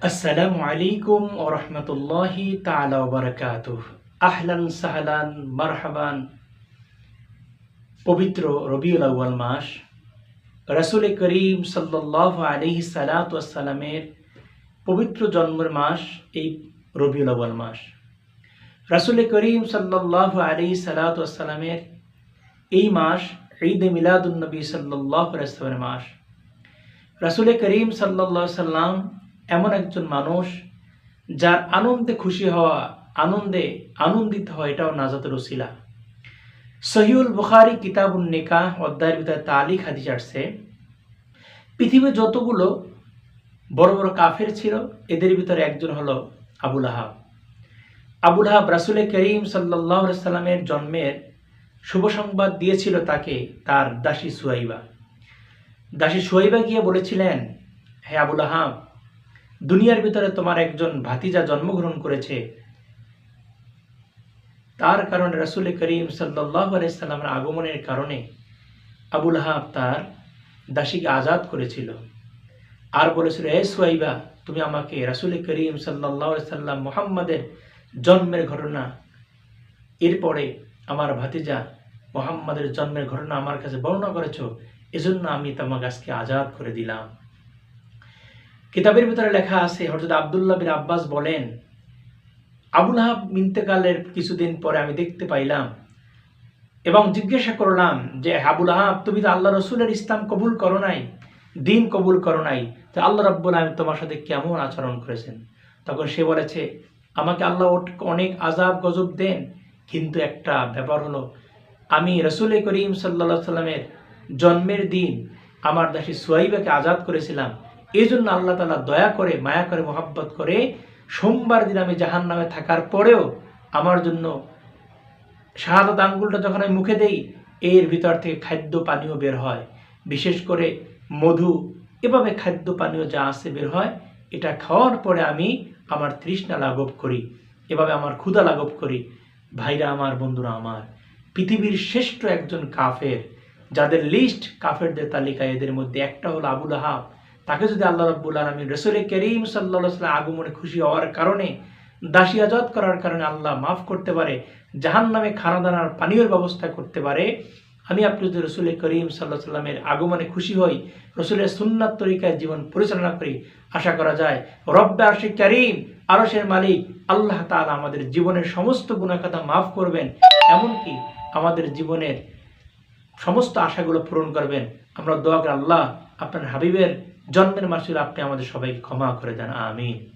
আসসালামু আলাইকুম ও রহমতুল্লাহি তালা বারকাত আহলান সাহলান মারহাবান পবিত্র রবিউল আউ্য়াল মাস রসুল করিম সাল্লাহ আলহি সালাতামের পবিত্র জন্মের মাস এই রবিউল আউ্য়াল মাস রসুল করিম সাল্লাহ আলহি সালাতামের এই মাস ঈদ মিলাদুলনবী সাল্লাহ রসমের মাস রসুল করিম সাল্লাহ সাল্লাম এমন একজন মানুষ যার আনন্দে খুশি হওয়া, আনন্দে আনন্দিত হওয়া এটাও নাজাতের ওসিলা। সহিউল বুখারি কিতাবুল নিকাহ, অধ্যায়ের ভিতরে তালিক হাদিস আসছে। পৃথিবীর যতগুলো বড় বড় কাফের ছিল, এদের ভিতরে একজন হলো আবুল আহাব আবুল আহাব রাসুল করিম সাল্লাহ সাল্লামের জন্মের শুভ সংবাদ দিয়েছিল তাকে, তার দাসী সুয়াইবা। দাসী সুয়াইবা গিয়ে বলেছিলেন, হে আবুল আহাব দুনিয়ার ভিতরে তোমার একজন ভাতিজা জন্মগ্রহণ করেছে। তার কারণে রাসুল করিম সাল্লাহ আলাইসাল্লামের আগমনের কারণে আবুল হাব তার দাসীকে আজাদ করেছিল। আর বলেছিল, এ সুয়াইবা, তুমি আমাকে রাসুল করিম সাল্লাহ সাল্লাম মোহাম্মদের জন্মের ঘটনা, এরপরে আমার ভাতিজা মোহাম্মদের জন্মের ঘটনা আমার কাছে বর্ণনা করেছ, এজন্য আমি তোমাকে আজকে আজাদ করে দিলাম। কিতাবের ভিতরে লেখা আছে হজরত আবদুল্লাহ বিন আব্বাস বলেন, আবুল হাব ইন্তেকালের কিছুদিন পরে আমি দেখতে পাইলাম এবং জিজ্ঞাসা করলাম যে আবুল আহাব, তুমি তো আল্লাহ রসুলের ইসলাম কবুল করো নাই, দিন কবুল করো নাই, তো আল্লাহ রাব্বুল আলম তোমার সাথে কেমন আচরণ করেছেন? তখন সে বলেছে, আমাকে আল্লাহ অনেক আজাব গজব দেন, কিন্তু একটা ব্যাপার হলো, আমি রসুল করিম সাল্লা সাল্লামের জন্মের দিন আমার দাসী সোয়াইবাকে আজাদ করেছিলাম এই জন্য আল্লাহ তালা দয়া করে, মায়া করে, মোহাব্বত করে সোমবার দিন আমি জাহান নামে থাকার পরেও আমার জন্য শাহাদত আঙ্গুলটা যখন আমি মুখে দেই, এর ভিতর থেকে খাদ্য পানীয় বের হয়। বিশেষ করে মধু, এভাবে খাদ্য পানীয় যা আছে বের হয়, এটা খাওয়ার পরে আমি আমার তৃষ্ণা লাঘব করি, এভাবে আমার ক্ষুধা লাঘব করি। ভাইরা আমার, বন্ধুরা আমার, পৃথিবীর শ্রেষ্ঠ একজন কাফের, যাদের লিস্ট কাফেরদের তালিকায় এদের মধ্যে একটা হলো আবুল আহাব তাকে যদি আল্লাহ রাব্বুল আলমী রসুল করিম সাল্লাম আগমনে খুশি হওয়ার কারণে দাসী আজাদ করার কারণে আল্লাহ মাফ করতে পারে জাহান নামে খানা দানার পানীয় ব্যবস্থা করতে পারে, আমি আপনি যদি রসুল করিম সাল্লাহ সাল্লামের আগমনে খুশি হই, রসুলের সুন্নাত তরিকায় জীবন পরিচালনা করি, আশা করা যায় রব্বে আশিক করিম আরসের মালিক আল্লাহ তালা আমাদের জীবনের সমস্ত গুণাখাতা মাফ করবেন, এমনকি আমাদের জীবনের সমস্ত আশাগুলো পূরণ করবেন। আমরা দোয়া আল্লাহ আপনার হাবিবের জন্মের মাসে আপনি আমাদের সবাইকে ক্ষমা করে দেন আমিন।